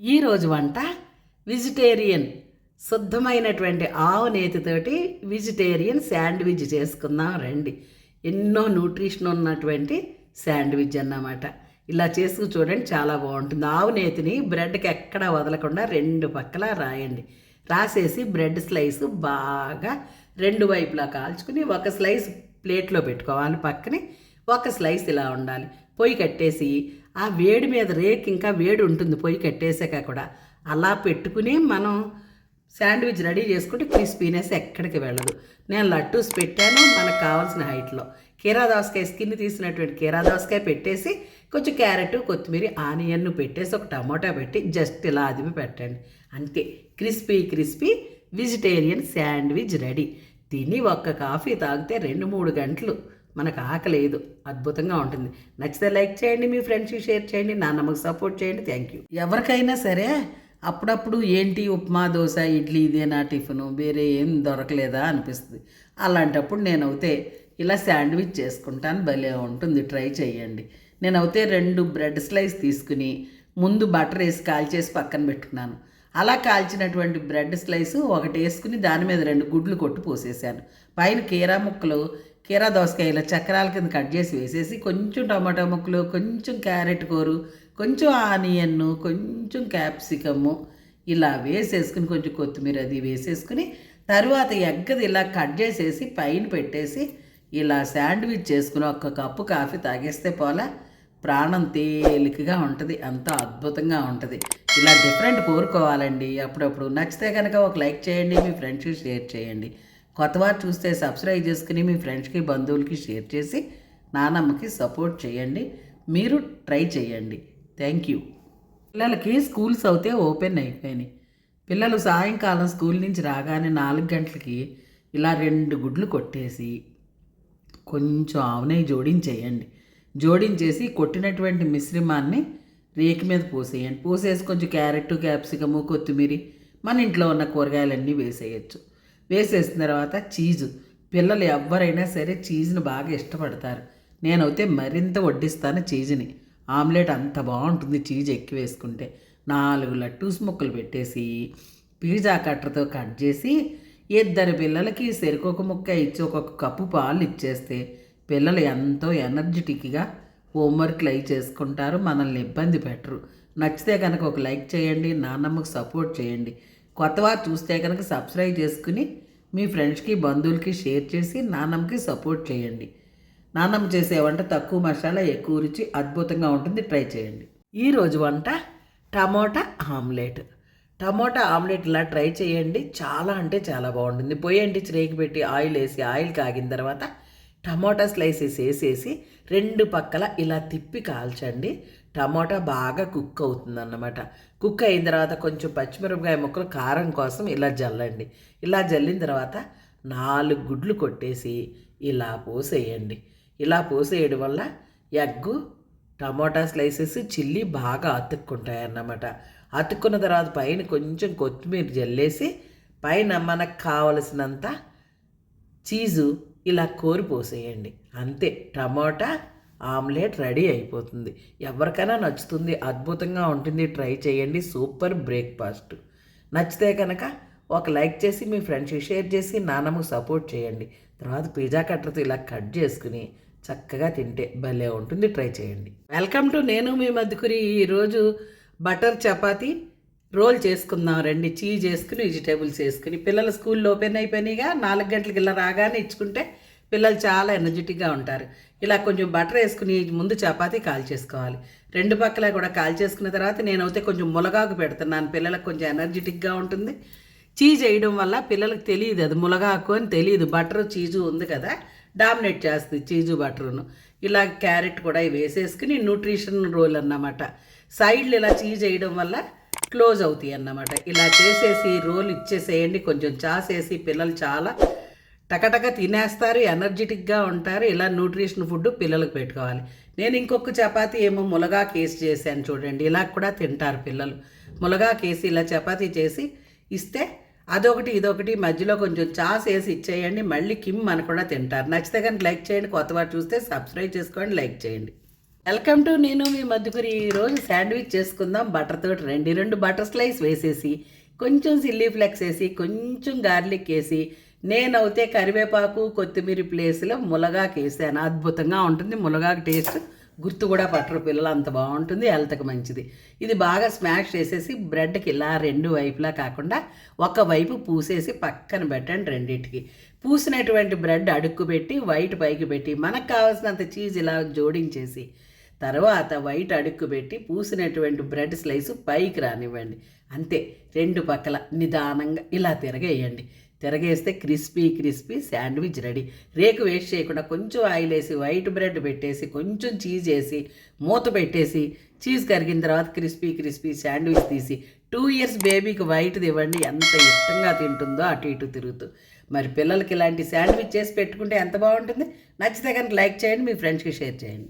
ఈరోజు వంట వెజిటేరియన్ శుద్ధమైనటువంటి ఆవు నేతితోటి వెజిటేరియన్ శాండ్విచ్ చేసుకుందాం రండి. ఎన్నో న్యూట్రిషన్ ఉన్నటువంటి శాండ్విచ్ అన్నమాట. ఇలా చేసుకు చూడండి చాలా బాగుంటుంది. ఆవు నేతిని బ్రెడ్కి ఎక్కడ వదలకుండా రెండు పక్కల రాయండి. రాసేసి బ్రెడ్ స్లైస్ బాగా రెండు వైపులా కాల్చుకుని ఒక స్లైస్ ప్లేట్లో పెట్టుకోవాలి. పక్కనే ఒక స్లైస్ ఇలా ఉండాలి. పొయ్యి కట్టేసి ఆ వేడి మీద రేక్ ఇంకా వేడి ఉంటుంది పొయ్యి కట్టేసాక కూడా. అలా పెట్టుకుని మనం శాండ్విచ్ రెడీ చేసుకుంటే క్రిస్పీనెస్ ఎక్కడికి వెళ్ళదు. నేను లట్టూస్ పెట్టాను మనకు కావాల్సిన హైట్లో. కీరా దోసకాయ స్కిన్ తీసినటువంటి కీరా దోసకాయ పెట్టేసి కొంచెం క్యారెట్ కొత్తిమీర ఆనియన్ పెట్టేసి ఒక టమోటా పెట్టి జస్ట్ ఇలా అదిమి పెట్టండి. అంతే. Crispy crispy vegetarian sandwich ready. తిని ఒక్క కాఫీ తాగితే రెండు మూడు గంటలు. మనకు ఆకలేదు అద్భుతంగా ఉంటుంది. నచ్చితే లైక్ చేయండి మీ ఫ్రెండ్స్కి షేర్ చేయండి నా నమ్మకు సపోర్ట్ చేయండి. Thank you. ఎవరికైనా సరే అప్పుడప్పుడు ఏంటి ఉప్మా దోశ ఇడ్లీ ఇదేనా టిఫిను? వేరే ఏం దొరకలేదా అనిపిస్తుంది. అలాంటప్పుడు నేనైతే ఇలా శాండ్విచ్ చేసుకుంటాను. భలే ఉంటుంది. ట్రై చేయండి. నేనైతే రెండు బ్రెడ్ స్లైస్ తీసుకుని ముందు బటర్ వేసి కాల్చేసి పక్కన పెట్టుకున్నాను. అలా కాల్చినటువంటి బ్రెడ్ స్లైస్ ఒకటి వేసుకుని దాని మీద రెండు గుడ్లు కొట్టు పోసేసాను. పైన కీరా ముక్కలు కీరా దోసకాయ ఇలా చక్రాల కింద కట్ చేసి వేసేసి కొంచెం టమాటా ముక్కలు కొంచెం క్యారెట్ కూరు కొంచెం ఆనియన్ కొంచెం క్యాప్సికము ఇలా వేసేసుకుని కొంచెం కొత్తిమీర అది వేసేసుకుని తర్వాత ఎగ్గది ఇలా కట్ చేసేసి పైన పెట్టేసి ఇలా శాండ్విచ్ చేసుకుని ఒక్క కప్పు కాఫీ తాగేస్తే పోలా ప్రాణం తేలికగా ఉంటుంది అంత అద్భుతంగా ఉంటుంది. ఇలా డిఫరెంట్ కోరుకోవాలండి. అప్పుడప్పుడు నచ్చితే కనుక ఒక లైక్ చేయండి మీ ఫ్రెండ్స్కి షేర్ చేయండి. కొత్తవారు చూస్తే సబ్స్క్రైబ్ చేసుకుని మీ ఫ్రెండ్స్కి బంధువులకి షేర్ చేసి నానమ్మకి సపోర్ట్ చేయండి. మీరు ట్రై చేయండి. థ్యాంక్ యూ పిల్లలకి స్కూల్స్ అయితే ఓపెన్ అయిపోయినాయి. పిల్లలు సాయంకాలం స్కూల్ నుంచి రాగానే నాలుగు గంటలకి ఇలా రెండు గుడ్లు కొట్టేసి కొంచెం ఆవునై జోడించేయండి. జోడించేసి కొట్టినటువంటి మిశ్రమాన్ని రేకి మీద పోసేయండి. పోసేసి కొంచెం క్యారెట్ క్యాప్సికము కొత్తిమీర మన ఇంట్లో ఉన్న కూరగాయలన్నీ వేసేయచ్చు. వేసేసిన తర్వాత చీజు. పిల్లలు ఎవరైనా సరే చీజ్ని బాగా ఇష్టపడతారు. నేనైతే మరింత వడ్డిస్తాను చీజ్ని. ఆమ్లెట్ అంత బాగుంటుంది చీజ్ ఎక్కువ వేసుకుంటే. నాలుగు లట్టూస్ ముక్కలు పెట్టేసి పిజ్జా కట్టర్తో కట్ చేసి ఇద్దరు పిల్లలకి సెరుకొక ముక్క ఇచ్చి ఒక్కొక్క కప్పు పాలు ఇచ్చేస్తే పిల్లలు ఎంతో ఎనర్జెటిక్గా హోంవర్క్లు లైక్ చేసుకుంటారు. మనల్ని ఇబ్బంది పెట్టరు. నచ్చితే కనుక ఒక లైక్ చేయండి. నాన్నమ్మకు సపోర్ట్ చేయండి. కొత్తవారు చూస్తే కనుక సబ్స్క్రైబ్ చేసుకుని మీ ఫ్రెండ్స్కి బంధువులకి షేర్ చేసి నాన్నమ్మకి సపోర్ట్ చేయండి. నాన్నమ్మ చేసే వంట తక్కువ మసాలా ఎక్కువ రుచి అద్భుతంగా ఉంటుంది. ట్రై చేయండి. ఈరోజు వంట టమోటా ఆమ్లెట్. టమోటా ఆమ్లెట్ ఇలా ట్రై చేయండి. చాలా అంటే చాలా బాగుంటుంది. పోయండి చిరేకి పెట్టి ఆయిల్ వేసి ఆయిల్ కాగిన తర్వాత టమోటా స్లైసెస్ వేసేసి రెండు పక్కల ఇలా తిప్పి కాల్చండి. టమాటా బాగా కుక్ అవుతుంది అన్నమాట కుక్ అయిన తర్వాత కొంచెం పచ్చిమిరపకాయ ముక్కలు కారం కోసం ఇలా జల్లండి. ఇలా జల్లిన తర్వాత నాలుగు గుడ్లు కొట్టేసి ఇలా పోసేయండి. ఇలా పోసేయడం వల్ల ఎగ్గు టమోటా స్లైసెస్ చిల్లీ బాగా అతుక్కుంటాయి అన్నమాట అతుక్కున్న తర్వాత పైన కొంచెం కొత్తిమీర జల్లేసి పైన మనకు కావలసినంత చీజు ఇలా కోరి పోసేయండి. అంతే. టమాటా ఆమ్లెట్ రెడీ అయిపోతుంది. ఎవరికైనా నచ్చుతుంది అద్భుతంగా ఉంటుంది. ట్రై చేయండి. Super breakfast. నచ్చితే కనుక ఒక లైక్ చేసి మీ ఫ్రెండ్స్కి షేర్ చేసి నాన్నమ్మకు సపోర్ట్ చేయండి. తర్వాత పిజ్జా కట్టర్తో ఇలా కట్ చేసుకుని చక్కగా తింటే భలే ఉంటుంది. ట్రై చేయండి. వెల్కమ్ టు నేను మీ మధ్యకురి ఈరోజు బటర్ చపాతీ రోల్ చేసుకుందాం. రండి చీజ్ వేసుకుని వెజిటేబుల్స్ వేసుకుని. పిల్లల స్కూల్లో ఓపెన్ అయిపోయినాయిగా నాలుగు గంటలకి ఇలా రాగానే ఇచ్చుకుంటే పిల్లలు చాలా ఎనర్జెటిక్గా ఉంటారు. ఇలా కొంచెం బటర్ వేసుకుని ముందు చపాతీ కాల్ చేసుకోవాలి. రెండు పక్కల కూడా కాల్ చేసుకున్న తర్వాత నేనైతే కొంచెం ములగాకు పెడుతున్నాను. పిల్లలకు కొంచెం ఎనర్జెటిక్గా ఉంటుంది. చీజ్ వేయడం వల్ల పిల్లలకు తెలియదు అది ములగాకు అని తెలియదు. బటర్ చీజు ఉంది కదా. డామినేట్ చేస్తుంది చీజు బటర్ను ఇలా క్యారెట్ కూడా వేసేసుకుని న్యూట్రిషన్ రోల్ అన్నమాట. సైడ్లు ఇలా చీజ్ వేయడం వల్ల క్లోజ్ అవుతాయి అన్నమాట. ఇలా చేసేసి రోల్ ఇచ్చేసేయండి. కొంచెం చాసేసి పిల్లలు చాలా టకటక తినేస్తారు ఎనర్జెటిక్గా ఉంటారు. ఇలా న్యూట్రిషన్ ఫుడ్ పిల్లలకు పెట్టుకోవాలి. నేను ఇంకొక చపాతీ ఏమో ములగా కేసి చేశాను చూడండి. ఇలా కూడా తింటారు పిల్లలు. ములగా కేసి ఇలా చపాతీ చేసి ఇస్తే అదొకటి ఇదొకటి మధ్యలో కొంచెం చాస్ వేసి ఇచ్చేయండి. మళ్ళీ కిమ్ అని కూడా తింటారు. నచ్చితే కానీ లైక్ చేయండి. కొత్త వారు చూస్తే సబ్స్క్రైబ్ చేసుకోండి లైక్ చేయండి. వెల్కమ్ టు నేను మీ మధ్యకురి ఈరోజు శాండ్విచ్ చేసుకుందాం. బటర్ తోటి రెండు రెండు బటర్ స్లైస్ వేసేసి కొంచెం సిల్లీ ఫ్లెక్స్ వేసి కొంచెం గార్లిక్ వేసి నేనైతే కరివేపాకు కొత్తిమీర ప్లేస్లో ములగాకు వేసాను. అద్భుతంగా ఉంటుంది. ములగాకు టేస్ట్ గుర్తు కూడా పట్టరు పిల్లలు. అంత బాగుంటుంది. హెల్త్కి మంచిది. ఇది బాగా స్మాష్ చేసేసి బ్రెడ్కి ఇలా రెండు వైపులా కాకుండా ఒక వైపు పూసేసి పక్కన పెట్టండి రెండింటికి. పూసినటువంటి బ్రెడ్ అడుక్కు పెట్టి వైట్ పైకి పెట్టి మనకు కావాల్సినంత చీజ్ ఇలా జోడించేసి తర్వాత వైట్ అడుక్కు పెట్టి పూసినటువంటి బ్రెడ్ స్లైస్ పైకి రానివ్వండి. అంతే. రెండు పక్కల నిదానంగా ఇలా తిరగేయండి. తిరగేస్తే క్రిస్పీ క్రిస్పీ శాండ్విచ్ రెడీ. రేకు వేస్ట్ చేయకుండా కొంచెం ఆయిల్ వేసి వైట్ బ్రెడ్ పెట్టేసి కొంచెం చీజ్ వేసి మూత పెట్టేసి చీజ్ కరిగిన తర్వాత క్రిస్పీ క్రిస్పీ శాండ్విచ్ తీసి టూ ఇయర్స్ బేబీకి వైట్ది ఇవ్వండి. ఎంత ఇష్టంగా తింటుందో అటు ఇటు తిరుగుతూ. మరి పిల్లలకి ఇలాంటి శాండ్విచ్ చేసి పెట్టుకుంటే ఎంత బాగుంటుంది? నచ్చితే కనుక లైక్ చేయండి మీ ఫ్రెండ్స్కి షేర్ చేయండి.